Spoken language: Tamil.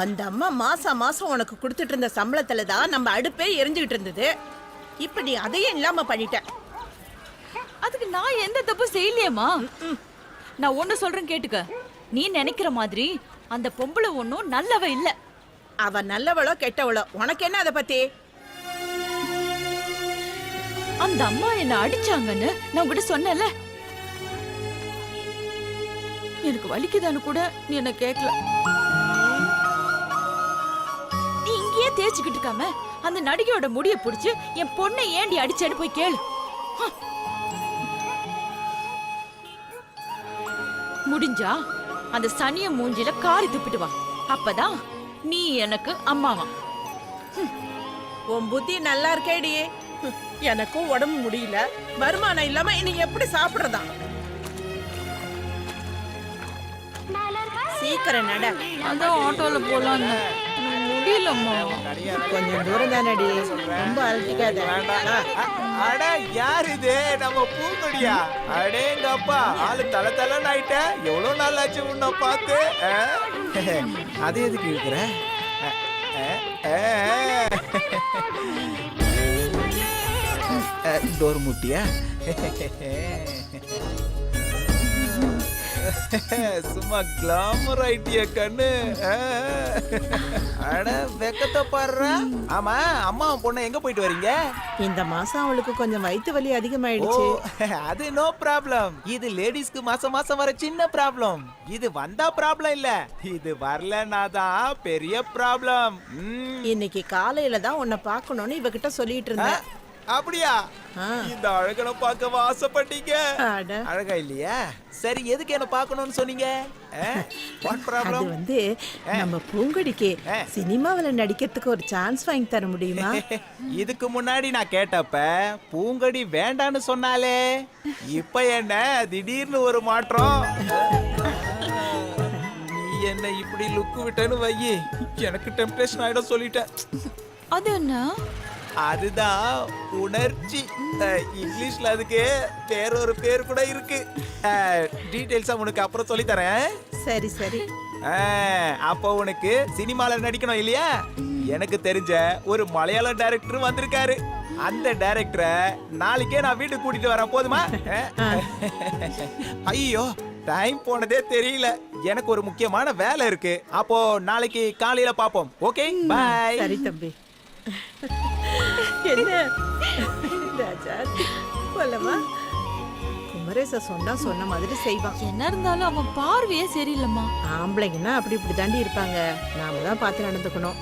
அந்த அம்மா மாசம் மாசம் உனக்கு கொடுத்துட்டு இருந்த சம்பளத்துல தான் நம்ம அடுப்பே எரிஞ்சுகிட்டு இருந்தது. இப்ப நீ அதையும் இல்லாம பண்ணிட்ட. அதுக்கு நான் எந்த தப்பு செய்யலையேம்மா. நான் ஒண்ணு சொல்றேன் கேட்டுக்க. நீ நினைக்கிற மாதிரி அந்த பொம்பளை ஒண்ணும் நல்லவ இல்ல. அவ நல்லவளோ கெட்டவளோ உனக்கு என்ன அதை பத்தி? அந்த அம்மா என்ன அடிச்சாங்கன்னு நான் உங்ககிட்ட சொன்னேன்ல. எனக்கு வலிக்குதான்னு கூட நீ என்ன கேட்கல. தேய்ச்சிக்கிட்டு இருக்காம அந்த நடிகையோட முடிய புடிச்சு என் பொண்ணை ஏண்டி அடிச்சேன்னு போய் கேளு. முடிஞ்சா அந்த சனிய மூஞ்சில காரி துப்பிட்டு வா. அப்பதான் நீ எனக்கு அம்மாவா. உன் புத்தி நல்லா இருக்கேடி. எனக்கும் உடம்பு முடியல. வருமானம் இல்லாம இனி எப்படி சாப்பிடுறதா? சீக்கிரம் நட. அதான் ஆட்டோல போலான்னு. முடியலம்மா கொஞ்சம் தூரம் தானடி ரொம்ப அழட்டிக்காத அட யார் இது? நம்ம பூங்கொடியா? அடேங்கப்பா ஆளு தல தலன்னு ஆயிட்ட. எவ்வளவு நாள் ஆச்சு உன்னை பார்த்து? அது எதுக்கு இருக்கிற? டோர் முட்டியா? சும்மா கிளாமர் ஆயிட்டிய கண்ணு. அட வெக்கத்தை பாடுற? ஆமா அம்மா பொண்ணு எங்க போயிட்டு வரீங்க? இந்த மாசம் அவளுக்கு கொஞ்சம் வயித்து வலி அதிகமாயிடுச்சு. அது நோ ப்ராப்ளம் இது லேடிஸ்க்கு மாசம் மாசம் வர சின்ன ப்ராப்ளம் இது வந்தா ப்ராப்ளம் இல்ல. இது வரலனா தான் பெரிய ப்ராப்ளம் இன்னைக்கு காலையில தான் உன்னை பார்க்கணும்னு இவகிட்ட சொல்லிட்டு இருந்தேன். அப்படியா. இந்த அழகனை பார்க்க ஆசைப்பட்டீங்க அட. அழகா இல்லையா? சரி எதுக்கு என்ன பார்க்கணும்னு சொன்னீங்க? வாட் அது ப்ராப்ளம் வந்து நம்ம பூங்கொடிக்கு சினிமாவுல நடிக்கிறதுக்கு ஒரு சான்ஸ் வாங்கி தர முடியுமா? இதுக்கு முன்னாடி நான் கேட்டப்ப பூங்கடி வேண்டான்னு சொன்னாலே இப்ப என்ன திடீர்னு ஒரு மாற்றம்? நீ என்ன இப்படி லுக்கு விட்டேன்னு வையி எனக்கு டெம்டேஷன் ஆயிடும் சொல்லிட்டேன். அது என்ன? அதுதான் உணர்ச்சி. இங்கிலீஷ்ல அதுக்கு வேற ஒரு பேர் கூட இருக்கு. டீடைல்ஸா உனக்கு அப்புறம் சொல்லி தரேன் சரி. சரி அப்போ உனக்கு சினிமால நடிக்கணும் இல்லையா? எனக்கு தெரிஞ்ச ஒரு மலையாள டைரக்டர் வந்திருக்காரு. அந்த டைரக்டரை நாளைக்கே நான் வீட்டுக்கு கூட்டிட்டு வரேன். போதுமா? ஐயோ டைம் போனதே தெரியல. எனக்கு ஒரு முக்கியமான வேலை இருக்கு. அப்போ நாளைக்கு காலையில பாப்போம். ஓகே? பை சரி தம்பி. என்ன? ராஜா போலமா? குமரேச சொன்னா சொன்ன மாதிரி செய்வான் என்ன இருந்தாலும் அவன் பார்வையே சரியில்லைம்மா. ஆம்பளைங்கன்னா அப்படி இப்படி தாண்டி இருப்பாங்க. நாம தான் பார்த்து நடந்துக்கணும்.